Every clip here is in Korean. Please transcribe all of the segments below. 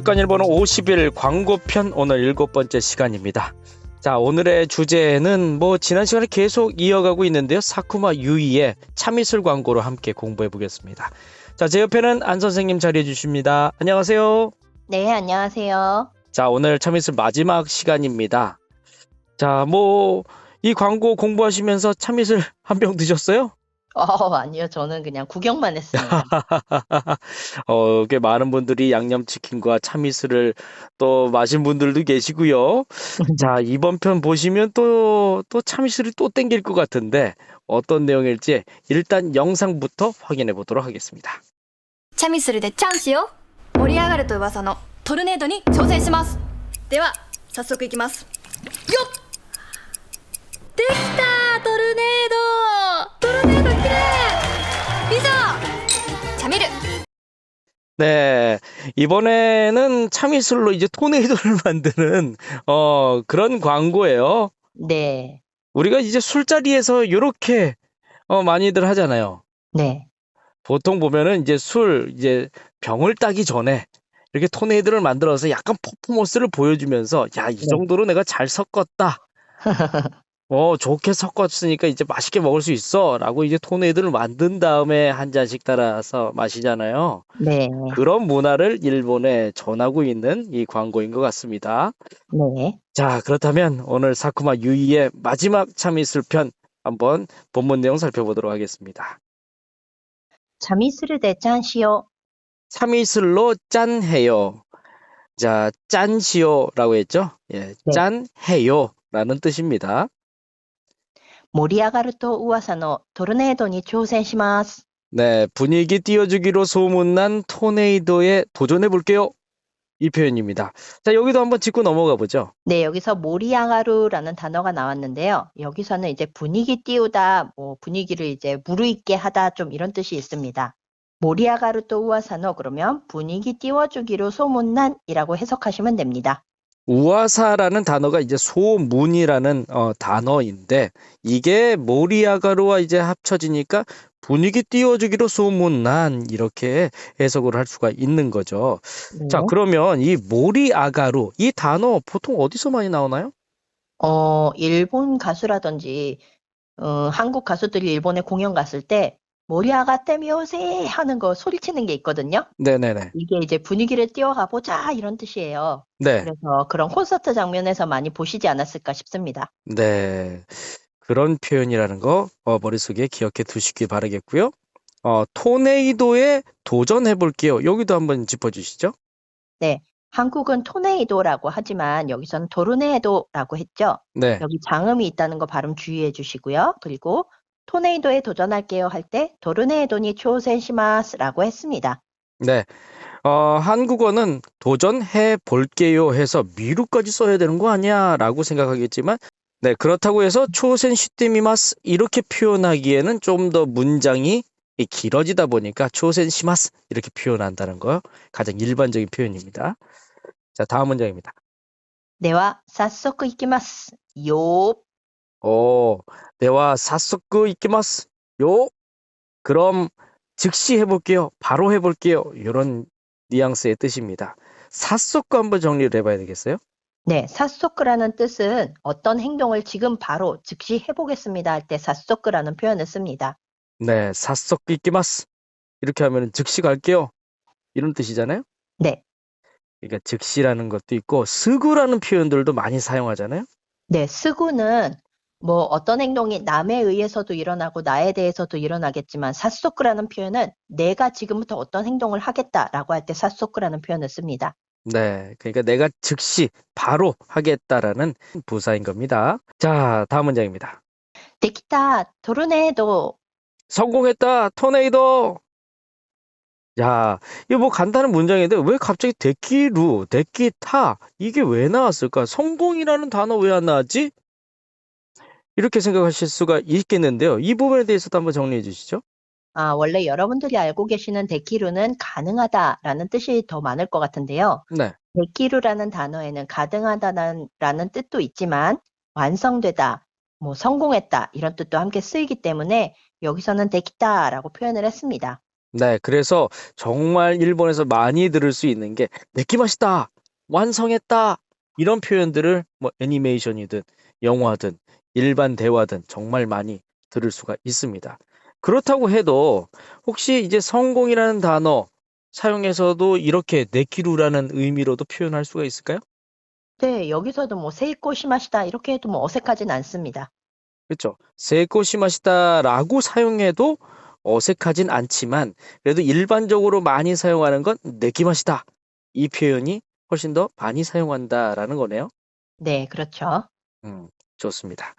습관 일본어 50일 광고편 오늘 일곱 번째 시간입니다. 자, 오늘의 주제는 뭐 지난 시간에 계속 이어가고 있는데요. 사쿠마 유이의 참이슬 광고로 함께 공부해 보겠습니다. 자, 제 옆에는 안 선생님 자리해 주십니다. 안녕하세요. 네, 안녕하세요. 자, 오늘 참이슬 마지막 시간입니다. 자, 뭐 이 광고 공부하시면서 참이슬 한 병 드셨어요? 어, 아니요. 저는 그냥 구경만 했습니다. 어, 꽤 많은 분들이 양념치킨과 참이슬을 또 마신 분들도 계시고요. 자, 이번 편 보시면 또, 또 참이슬이 또 땡길 것 같은데 어떤 내용일지 일단 영상부터 확인해 보도록 하겠습니다. チャミスルでチャンスよ盛り上がると噂のトルネードに挑戦しますでは早速いきますよっ 네, 이번에는 참이슬로 이제 토네이도를 만드는 어, 그런 광고예요. 네, 우리가 이제 술자리에서 이렇게 어, 많이들 하잖아요. 네, 보통 보면은 이제 술 이제 병을 따기 전에 이렇게 토네이도를 만들어서 약간 퍼포먼스를 보여주면서 야, 이 네. 정도로 내가 잘 섞었다. 어, 좋게 섞었으니까 이제 맛있게 먹을 수 있어. 라고 이제 토네이도를 만든 다음에 한 잔씩 따라서 마시잖아요. 네, 그런 문화를 일본에 전하고 있는 이 광고인 것 같습니다. 네. 자, 그렇다면 오늘 사쿠마 유이의 마지막 참이슬 편 한번 본문 내용 살펴보도록 하겠습니다. 참이슬 대 짠시오. 참이슬로 짠해요. 자, 짠시오라고 했죠? 예, 네. 짠해요. 라는 뜻입니다. 盛り上がると噂のトルネードに挑戦します。 네, 분위기 띄워주기로 소문난 토네이도에 도전해 볼게요. 이 표현입니다. 자, 여기도 한번 짚고 넘어가 보죠. 네, 여기서 모리아가루라는 단어가 나왔는데요. 여기서는 이제 분위기 띄우다, 뭐 분위기를 이제 무르익게 하다 좀 이런 뜻이 있습니다. 모리아가루 또 우와사노 그러면 분위기 띄워주기로 소문난이라고 해석하시면 됩니다. 우아사라는 단어가 이제 소문이라는 어, 단어인데 이게 모리아가루와 이제 합쳐지니까 분위기 띄워주기로 소문난 이렇게 해석을 할 수가 있는 거죠. 자, 네. 그러면 이 모리아가루 이 단어 보통 어디서 많이 나오나요? 어, 일본 가수라든지 어, 한국 가수들이 일본에 공연 갔을 때 모리아가 때미오세 하는 거 소리치는 게 있거든요. 네네네. 이게 이제 분위기를 띄워가 보자 이런 뜻이에요. 네. 그래서 그런 콘서트 장면에서 많이 보시지 않았을까 싶습니다. 네. 그런 표현이라는 거 어, 머릿속에 기억해 두시기 바라겠고요. 어, 토네이도에 도전해 볼게요. 여기도 한번 짚어 주시죠. 한국은 토네이도라고 하지만 여기서는 도르네도라고 했죠. 네. 여기 장음이 있다는 거 발음 주의해 주시고요. 그리고 토네이도에 도전할게요 할 때 도르네도니 초센시마스라고 했습니다. 네. 어, 한국어는 도전해 볼게요 해서 미루까지 써야 되는 거 아니야? 라고 생각하겠지만, 네, 그렇다고 해서 초센 시테미마스 이렇게 표현하기에는 좀 더 문장이 이 길어지다 보니까 초센 시마스 이렇게 표현한다는 거 가장 일반적인 표현입니다. 자, 다음 문장입니다. 네와 사소크 이키마스. 요. 오, 대화 사소크 이키마스. 요. 그럼 즉시 해볼게요. 바로 해볼게요. 이런 뉘앙스의 뜻입니다. 사소크 한번 정리를 해봐야 되겠어요? 네, 사소크라는 뜻은 어떤 행동을 지금 바로 즉시 해보겠습니다 할 때 사소크라는 표현을 씁니다. 네, 사소크 이키마스. 이렇게 하면 즉시 갈게요. 이런 뜻이잖아요. 네, 그러니까 즉시라는 것도 있고 스구라는 표현들도 많이 사용하잖아요. 네, 스구는 뭐 어떤 행동이 남에 의해서도 일어나고 나에 대해서도 일어나겠지만 사소크라는 표현은 내가 지금부터 어떤 행동을 하겠다라고 할 때 사소크라는 표현을 씁니다. 네, 그러니까 내가 즉시 바로 하겠다라는 부사인 겁니다. 자, 다음 문장입니다. 데키타 토르네도 성공했다, 토네이도. 야, 이거 뭐 간단한 문장인데 왜 갑자기 데키루, 데키타 이게 왜 나왔을까? 성공이라는 단어 왜 안 나왔지? 이렇게 생각하실 수가 있겠는데요. 이 부분에 대해서도 한번 정리해 주시죠. 아, 원래 여러분들이 알고 계시는 데키루는 가능하다라는 뜻이 더 많을 것 같은데요. 네, 데키루라는 단어에는 가능하다는 라는 뜻도 있지만 완성되다, 뭐 성공했다 이런 뜻도 함께 쓰이기 때문에 여기서는 데키타라고 표현을 했습니다. 네, 그래서 정말 일본에서 많이 들을 수 있는 게 내키마시다, 완성했다 이런 표현들을 뭐 애니메이션이든 영화든 일반 대화든 정말 많이 들을 수가 있습니다. 그렇다고 해도 혹시 이제 성공이라는 단어 사용해서도 이렇게 네키루라는 의미로도 표현할 수가 있을까요? 네, 여기서도 뭐 세이코 시마시다 이렇게 해도 뭐 어색하진 않습니다. 그렇죠. 세코 시마시다라고 사용해도 어색하진 않지만 그래도 일반적으로 많이 사용하는 건 네키마시다. 이 표현이 훨씬 더 많이 사용한다라는 거네요. 네, 그렇죠. 음, 좋습니다.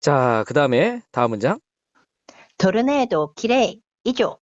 자, 그 다음에 다음 문장. 토르네이도 기레이 이죠.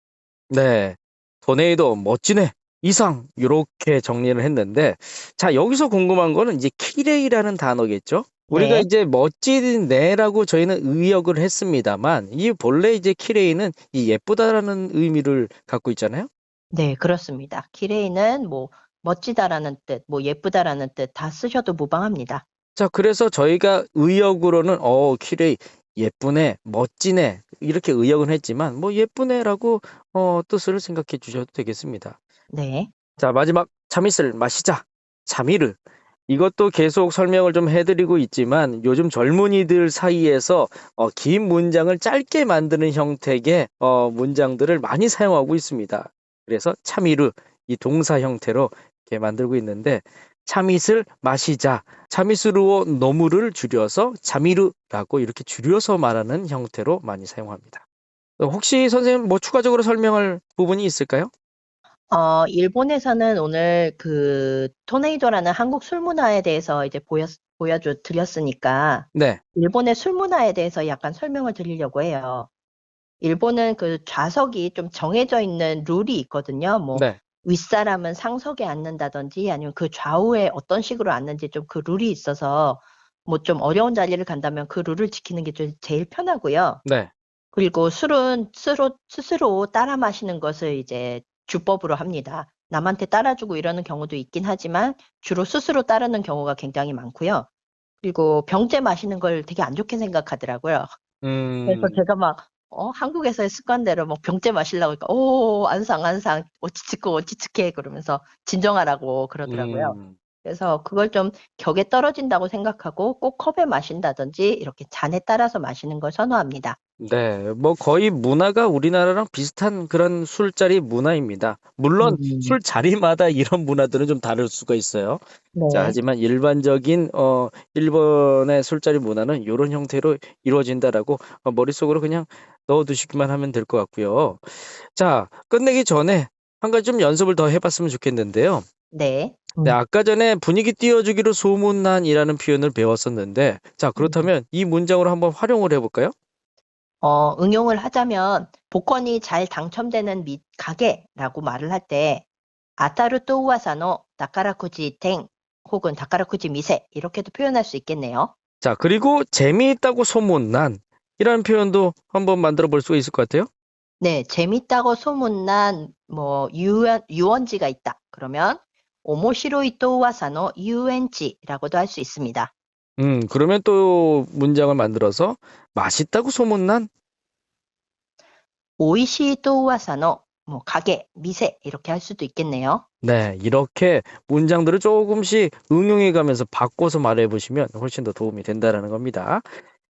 네. 토네이도 멋지네. 이상 이렇게 정리를 했는데 자, 여기서 궁금한 거는 이제 키레이라는 단어겠죠? 우리가 네. 이제 멋지네라고 저희는 의역을 했습니다만 이 본래 이제 키레이는 이 예쁘다라는 의미를 갖고 있잖아요. 네, 그렇습니다. 기레이는 뭐 멋지다라는 뜻, 뭐 예쁘다라는 뜻 다 쓰셔도 무방합니다. 자, 그래서 저희가 의역으로는 어, 키레이 예쁘네, 멋지네 이렇게 의역은 했지만 뭐 예쁘네라고 어, 뜻을 생각해 주셔도 되겠습니다. 네. 자, 마지막 참이슬 마시자. 참이르. 이것도 계속 설명을 좀 해드리고 있지만 요즘 젊은이들 사이에서 어, 긴 문장을 짧게 만드는 형태의 어, 문장들을 많이 사용하고 있습니다. 그래서 참이르 이 동사 형태로 이렇게 만들고 있는데 참이슬 마시자. 참이슬루오 노무를 줄여서 참이르라고 이렇게 줄여서 말하는 형태로 많이 사용합니다. 어, 혹시 선생님 뭐 추가적으로 설명할 부분이 있을까요? 어, 일본에서는 오늘 그 토네이도라는 한국 술 문화에 대해서 이제 보여 보여줘 드렸으니까 네. 일본의 술 문화에 대해서 약간 설명을 드리려고 해요. 일본은 그 좌석이 좀 정해져 있는 룰이 있거든요. 뭐 네. 윗사람은 상석에 앉는다든지 아니면 그 좌우에 어떤 식으로 앉는지 좀 그 룰이 있어서 뭐 좀 어려운 자리를 간다면 그 룰을 지키는 게 좀 제일 편하고요. 네. 그리고 술은 스스로, 스스로 따라 마시는 것을 이제 주법으로 합니다. 남한테 따라주고 이러는 경우도 있긴 하지만 주로 스스로 따르는 경우가 굉장히 많고요. 그리고 병째 마시는 걸 되게 안 좋게 생각하더라고요. 음. 그래서 제가 막, 어, 한국에서의 습관대로 막 병째 마시려고 하니까, 오, 안상, 안상, 어치츠코, 어치츠케, 그러면서 진정하라고 그러더라고요. 음. 그래서 그걸 좀 격에 떨어진다고 생각하고 꼭 컵에 마신다든지 이렇게 잔에 따라서 마시는 걸 선호합니다. 네, 뭐 거의 문화가 우리나라랑 비슷한 그런 술자리 문화입니다. 물론 음. 술자리마다 이런 문화들은 좀 다를 수가 있어요. 네. 자, 하지만 일반적인 어 일본의 술자리 문화는 이런 형태로 이루어진다라고 어, 머릿속으로 그냥 넣어두시기만 하면 될 것 같고요. 자, 끝내기 전에 한 가지 좀 연습을 더 해봤으면 좋겠는데요. 네. 네, 아까 전에 분위기 띄워주기로 소문난이라는 표현을 배웠었는데, 자, 그렇다면 이 문장으로 한번 활용을 해볼까요? 어, 응용을 하자면 복권이 잘 당첨되는 미, 가게라고 말을 할 때 아타루 또 우와사노 다카라쿠지 땡 혹은 다카라쿠지 미세 이렇게도 표현할 수 있겠네요. 자, 그리고 재미있다고 소문난 이라는 표현도 한번 만들어 볼 수가 있을 것 같아요. 네, 재밌다고 소문난 뭐 유원, 유원지가 있다. 그러면 오모시로이 또 우와사노 유엔지라고도 할 수 있습니다. 음, 그러면 또 문장을 만들어서 맛있다고 소문난 오이시 또 우와사노 뭐 가게, 미세 이렇게 할 수도 있겠네요. 네, 이렇게 문장들을 조금씩 응용해 가면서 바꿔서 말해 보시면 훨씬 더 도움이 된다라는 겁니다.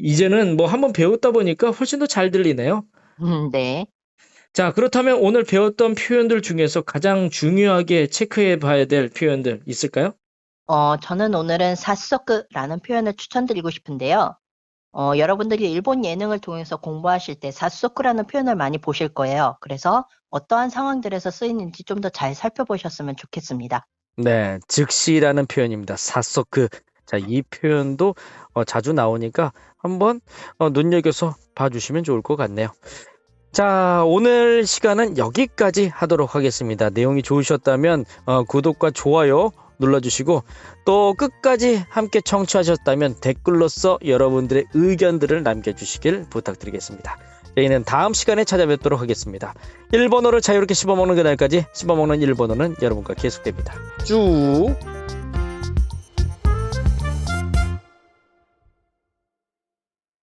이제는 뭐 한번 배웠다 보니까 훨씬 더 잘 들리네요. 음, 네. 자, 그렇다면 오늘 배웠던 표현들 중에서 가장 중요하게 체크해 봐야 될 표현들 있을까요? 어, 저는 오늘은 사소크라는 표현을 추천드리고 싶은데요. 어, 여러분들이 일본 예능을 통해서 공부하실 때 사소크라는 표현을 많이 보실 거예요. 그래서 어떠한 상황들에서 쓰이는지 좀 더 잘 살펴보셨으면 좋겠습니다. 네, 즉시라는 표현입니다. 사소크. 자, 이 표현도 어, 자주 나오니까 한번 어, 눈여겨서 봐주시면 좋을 것 같네요. 자, 오늘 시간은 여기까지 하도록 하겠습니다. 내용이 좋으셨다면 어, 구독과 좋아요 눌러주시고 또 끝까지 함께 청취하셨다면 댓글로서 여러분들의 의견들을 남겨주시길 부탁드리겠습니다. 저희는 다음 시간에 찾아뵙도록 하겠습니다. 일본어를 자유롭게 씹어먹는 그날까지 씹어먹는 일본어는 여러분과 계속됩니다. 쭉